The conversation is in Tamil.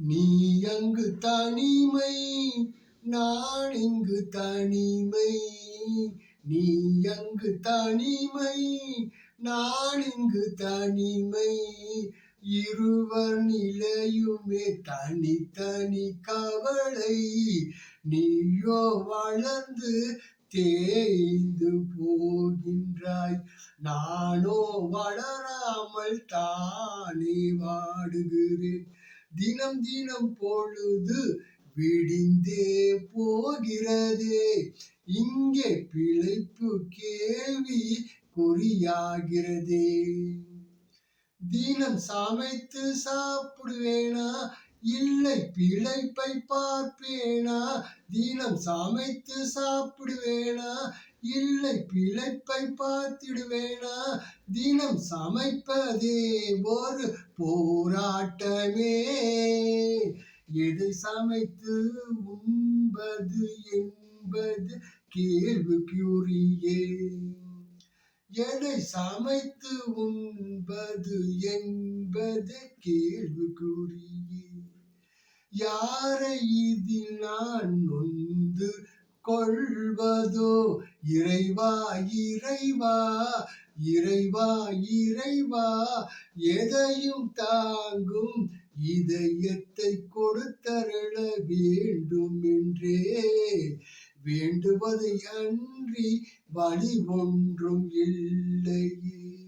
நீ அங்கு தனிமை நான் இங்கு தனிமை. நீ அங்கு தனிமை நான் இங்கு தனிமை. இருவர் நிலையுமே தனித்தனி கவலை. நீயோ வளர்ந்து தேய்ந்து போகின்றாய். நானோ வளராமல் தானே வாடுகிறேன். தினம் தினம் பொழுது விடிந்தே போகிறதே. இங்கே பிழைப்பு கேள்வி குறியாகிறதே. தினம் சமைத்து சாப்பிடுவேனா? இல்லை பிழைப்பை பார்ப்பேனா? தினம் சமைத்து சாப்பிடுவேனா? இல்லை பிழைப்பை பார்த்திடுவேனா? தினம் சமைப்பதே ஒரு போராட்டமே. எதை சமைத்து உண்பது என்பது கேள்விக்குரியே எதை சமைத்து உண்பது என்பது கேள்விக்குரியே யாரை இதில் நான் நொந்து கொள்வதோ? இறைவா இறைவா இறைவா இறைவா எதையும் தாங்கும் இதயத்தை கொடுத்தருள வேண்டும் என்றே. வேண்டுவதை அன்றி வழி ஒன்றும் இல்லையே.